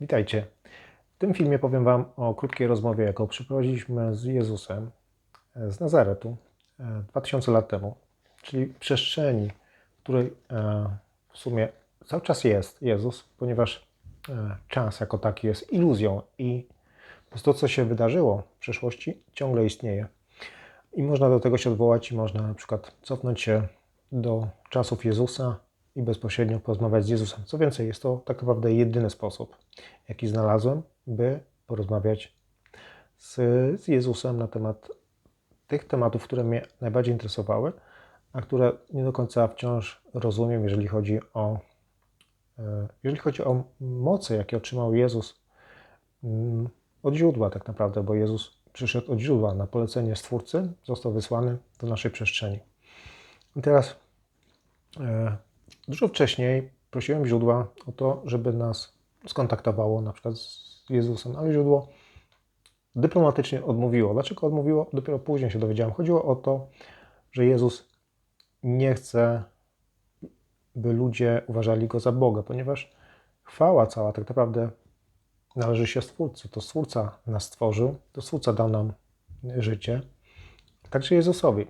Witajcie. W tym filmie powiem Wam o krótkiej rozmowie, jaką przeprowadziliśmy z Jezusem e, z Nazaretu e, 2000 lat temu, czyli przestrzeni, w której e, w sumie cały czas jest Jezus, ponieważ e, czas jako taki jest iluzją i to, co się wydarzyło w przeszłości, ciągle istnieje. I można do tego się odwołać i można na przykład cofnąć się do czasów Jezusa i bezpośrednio porozmawiać z Jezusem. Co więcej, jest to tak naprawdę jedyny sposób, jaki znalazłem, by porozmawiać z, z Jezusem na temat tych tematów, które mnie najbardziej interesowały, a które nie do końca wciąż rozumiem, jeżeli chodzi o, e, jeżeli chodzi o moce, jakie otrzymał Jezus mm, od źródła tak naprawdę, bo Jezus przyszedł od źródła na polecenie Stwórcy, został wysłany do naszej przestrzeni. I teraz e, dużo wcześniej prosiłem źródła o to, żeby nas skontaktowało na przykład z Jezusem, ale źródło dyplomatycznie odmówiło. Dlaczego odmówiło? Dopiero później się dowiedziałem. Chodziło o to, że Jezus nie chce, by ludzie uważali go za Boga, ponieważ chwała cała tak naprawdę należy się Stwórcy. To Stwórca nas stworzył, to Stwórca dał nam życie, także Jezusowi.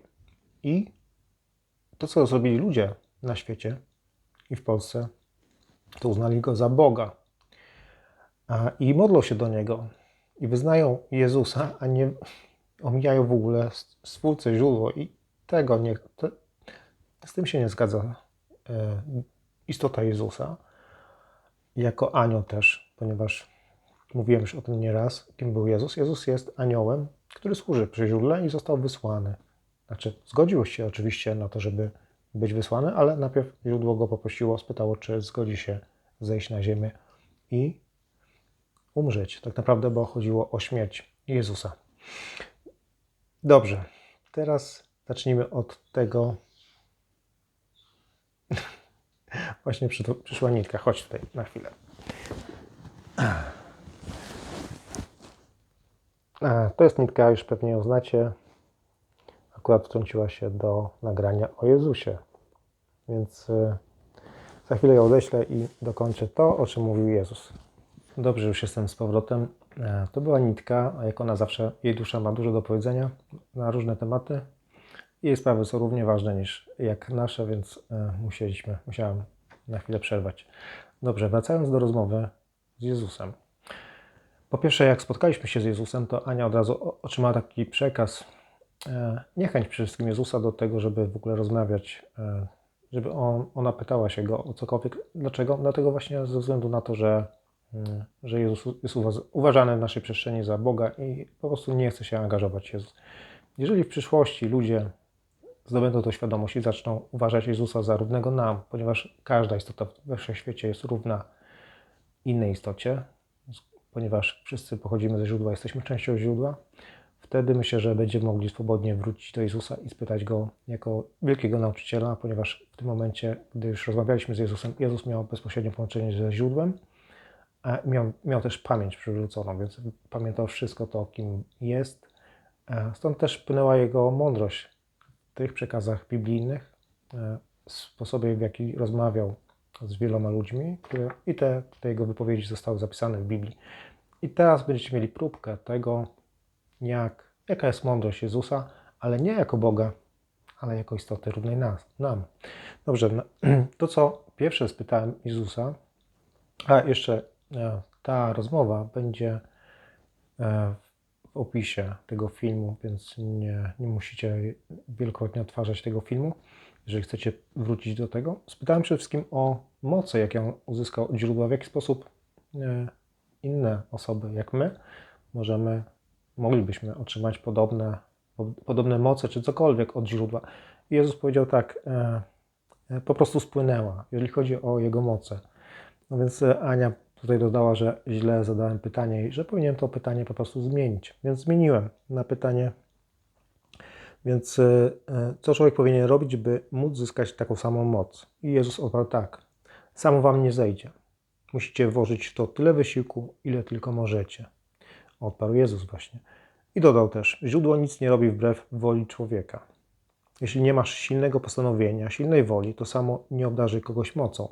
I to, co zrobili ludzie na świecie i w Polsce, to uznali go za Boga. I modlą się do Niego i wyznają Jezusa, a nie omijają w ogóle Stwórcę, źródło i tego nie, z tym się nie zgadza e, istota Jezusa jako anioł też, ponieważ mówiłem już o tym nieraz, kim był Jezus. Jezus jest aniołem, który służy przy źródle i został wysłany. Znaczy, zgodził się oczywiście na to, żeby być wysłany, ale najpierw źródło go poprosiło, spytało, czy zgodzi się zejść na ziemię i umrzeć. Tak naprawdę, bo chodziło o śmierć Jezusa. Dobrze, teraz zacznijmy od tego. Właśnie przyszła nitka. Chodź tutaj na chwilę. To jest nitka, już pewnie ją znacie. Akurat wtrąciła się do nagrania o Jezusie. Więc y, za chwilę ją odeślę i dokończę to, o czym mówił Jezus. Dobrze, już jestem z powrotem. E, to była nitka, a jak ona zawsze, jej dusza ma dużo do powiedzenia na różne tematy. Jej sprawy są równie ważne niż jak nasze, więc e, musieliśmy, musiałem na chwilę przerwać. Dobrze, wracając do rozmowy z Jezusem. Po pierwsze, jak spotkaliśmy się z Jezusem, to Ania od razu otrzymała taki przekaz, niechęć przede wszystkim Jezusa do tego, żeby w ogóle rozmawiać, e, żeby on, ona pytała się go o cokolwiek. Dlaczego? Dlatego właśnie ze względu na to, że, mm, że Jezus jest uważany w naszej przestrzeni za Boga i po prostu nie chce się angażować Jezus. Jeżeli w przyszłości ludzie zdobędą tę świadomość i zaczną uważać Jezusa za równego nam, ponieważ każda istota we wszechświecie jest równa innej istocie, ponieważ wszyscy pochodzimy ze źródła, jesteśmy częścią źródła, wtedy myślę, że będziemy mogli swobodnie wrócić do Jezusa i spytać Go jako wielkiego nauczyciela, ponieważ w tym momencie, gdy już rozmawialiśmy z Jezusem, Jezus miał bezpośrednie połączenie ze źródłem, a miał, miał też pamięć przywróconą, więc pamiętał wszystko to, kim jest. Stąd też płynęła Jego mądrość w tych przekazach biblijnych, sposobie, w jaki rozmawiał z wieloma ludźmi, które i te, te jego wypowiedzi zostały zapisane w Biblii. I teraz będziecie mieli próbkę tego, jak, jaka jest mądrość Jezusa, ale nie jako Boga, ale jako istoty równej nas, nam. Dobrze, no, to co pierwsze spytałem Jezusa, a jeszcze e, ta rozmowa będzie e, w opisie tego filmu, więc nie, nie musicie wielokrotnie odtwarzać tego filmu jeżeli chcecie wrócić do tego. Spytałem przede wszystkim o moce, jakie on uzyskał od źródła, w jaki sposób e, inne osoby, jak my, możemy, moglibyśmy otrzymać podobne, podobne moce, czy cokolwiek od źródła. Jezus powiedział tak, e, e, po prostu spłynęła, jeżeli chodzi o Jego moce. No więc Ania tutaj dodała, że źle zadałem pytanie i że powinienem to pytanie po prostu zmienić. Więc zmieniłem na pytanie, więc e, e, co człowiek powinien robić, by móc zyskać taką samą moc? I Jezus odparł tak: Samo wam nie zejdzie. Musicie włożyć w to tyle wysiłku, ile tylko możecie. Odparł Jezus właśnie. I dodał też: Źródło nic nie robi wbrew woli człowieka. Jeśli nie masz silnego postanowienia, silnej woli, to samo nie obdarzy kogoś mocą.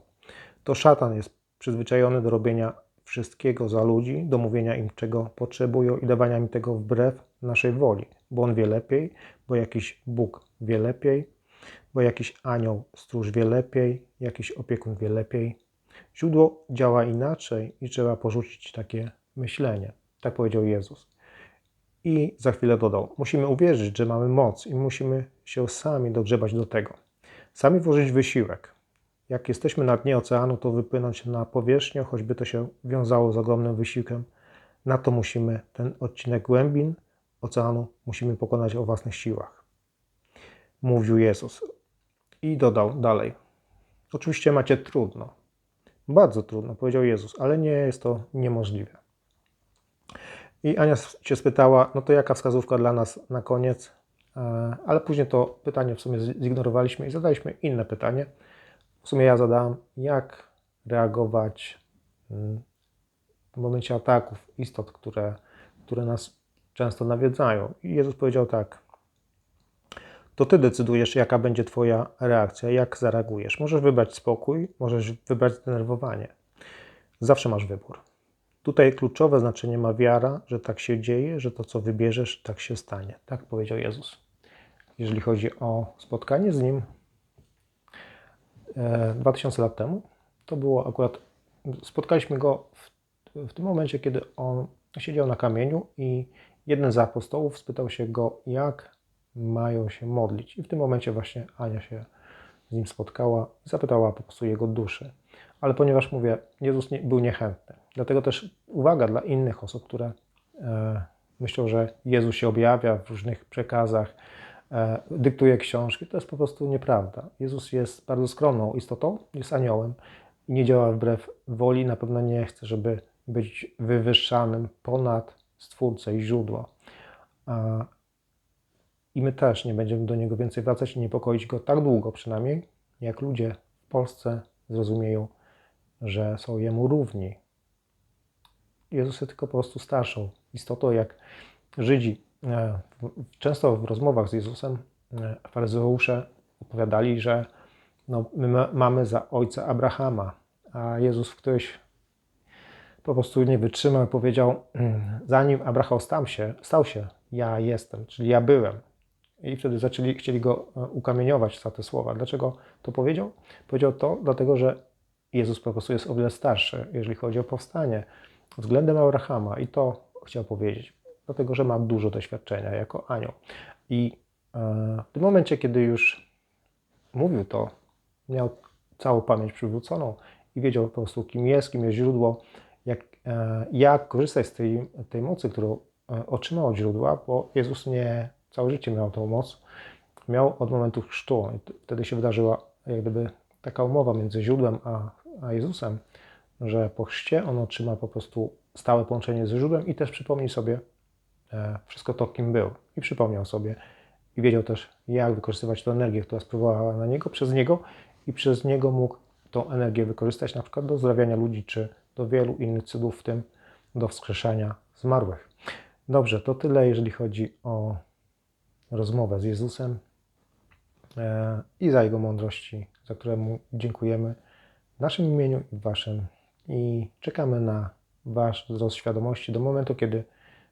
To szatan jest przyzwyczajony do robienia wszystkiego za ludzi, do mówienia im, czego potrzebują i dawania im tego wbrew naszej woli, bo On wie lepiej, bo jakiś Bóg wie lepiej, bo jakiś anioł stróż wie lepiej, jakiś opiekun wie lepiej. Źródło działa inaczej i trzeba porzucić takie myślenie. Tak powiedział Jezus. I za chwilę dodał: Musimy uwierzyć, że mamy moc i musimy się sami dogrzebać do tego. Sami włożyć wysiłek. Jak jesteśmy na dnie oceanu, to wypłynąć na powierzchnię, choćby to się wiązało z ogromnym wysiłkiem. Na to musimy ten odcinek głębin oceanu musimy pokonać o własnych siłach. Mówił Jezus. I dodał dalej. Oczywiście macie trudno. Bardzo trudno, powiedział Jezus, ale nie jest to niemożliwe. I Ania się spytała, no to jaka wskazówka dla nas na koniec? E, ale później to pytanie w sumie zignorowaliśmy i zadaliśmy inne pytanie. W sumie ja zadałem, jak reagować mm, w momencie ataków istot, które, które nas często nawiedzają. I Jezus powiedział tak: To ty decydujesz, jaka będzie Twoja reakcja, jak zareagujesz. Możesz wybrać spokój, możesz wybrać zdenerwowanie. Zawsze masz wybór. Tutaj kluczowe znaczenie ma wiara, że tak się dzieje, że to, co wybierzesz, tak się stanie. Tak powiedział Jezus. Jeżeli chodzi o spotkanie z Nim 2000 e, lat temu, to było akurat, spotkaliśmy Go w, w tym momencie, kiedy On siedział na kamieniu i jeden z apostołów spytał się Go, jak mają się modlić. I w tym momencie właśnie Ania się z Nim spotkała, zapytała po prostu Jego duszy ale ponieważ mówię, Jezus nie, był niechętny. Dlatego też uwaga dla innych osób, które e, myślą, że Jezus się objawia w różnych przekazach, e, dyktuje książki, to jest po prostu nieprawda. Jezus jest bardzo skromną istotą, jest aniołem i nie działa wbrew woli, na pewno nie chce, żeby być wywyższanym ponad Stwórcę i źródło. I my też nie będziemy do Niego więcej wracać i niepokoić Go tak długo przynajmniej, jak ludzie w Polsce zrozumieją że są Jemu równi. Jezus jest tylko po prostu starszą istotą, jak Żydzi. E, często w rozmowach z Jezusem e, faryzeusze opowiadali, że no, my mamy za ojca Abrahama, a Jezus w którymś po prostu nie wytrzymał i powiedział, mm, zanim Abraham stał się, stał się, ja jestem, czyli ja byłem. I wtedy zaczęli, chcieli go e, ukamieniować za te słowa. Dlaczego to powiedział? Powiedział to dlatego, że Jezus po prostu jest o wiele starszy, jeżeli chodzi o powstanie, względem Abrahama. I to chciał powiedzieć, dlatego że ma dużo doświadczenia jako anioł. I e, w tym momencie, kiedy już mówił to, miał całą pamięć przywróconą i wiedział po prostu, kim jest, kim jest źródło, jak, e, jak korzystać z tej, tej mocy, którą e, otrzymał od źródła, bo Jezus nie całe życie miał tą moc. Miał od momentu chrztu. Wtedy się wydarzyła jak gdyby taka umowa między źródłem a, a Jezusem, że po chrzcie on otrzyma po prostu stałe połączenie ze źródłem i też przypomni sobie e, wszystko to, kim był. I przypomniał sobie i wiedział też, jak wykorzystywać tę energię, która spływała na niego, przez niego i przez niego mógł tą energię wykorzystać na przykład do uzdrawiania ludzi, czy do wielu innych cudów, w tym do wskrzeszania zmarłych. Dobrze, to tyle, jeżeli chodzi o rozmowę z Jezusem. E, i za Jego mądrości, za które Mu dziękujemy w naszym imieniu i w Waszym. I czekamy na Wasz wzrost świadomości do momentu, kiedy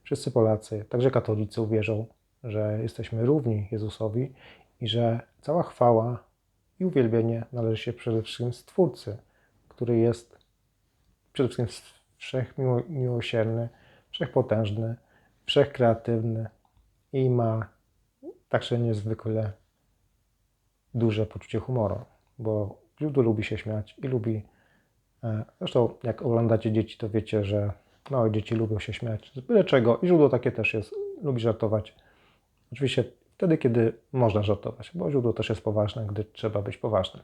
wszyscy Polacy, także katolicy, uwierzą, że jesteśmy równi Jezusowi i że cała chwała i uwielbienie należy się przede wszystkim Stwórcy, który jest przede wszystkim wszechmiłosierny, wszechpotężny, wszechkreatywny i ma także niezwykle duże poczucie humoru, bo lubi się śmiać i lubi. E, zresztą, jak oglądacie dzieci, to wiecie, że małe dzieci lubią się śmiać z byle czego i źródło takie też jest, lubi żartować. Oczywiście wtedy, kiedy można żartować, bo źródło też jest poważne, gdy trzeba być poważnym.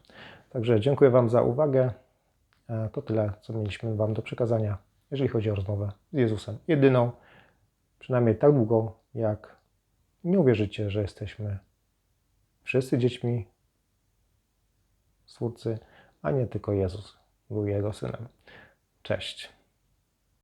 Także dziękuję Wam za uwagę. E, to tyle, co mieliśmy Wam do przekazania, jeżeli chodzi o rozmowę z Jezusem. Jedyną, przynajmniej tak długo, jak nie uwierzycie, że jesteśmy wszyscy dziećmi Stwórcy, a nie tylko Jezus był Jego Synem. Cześć.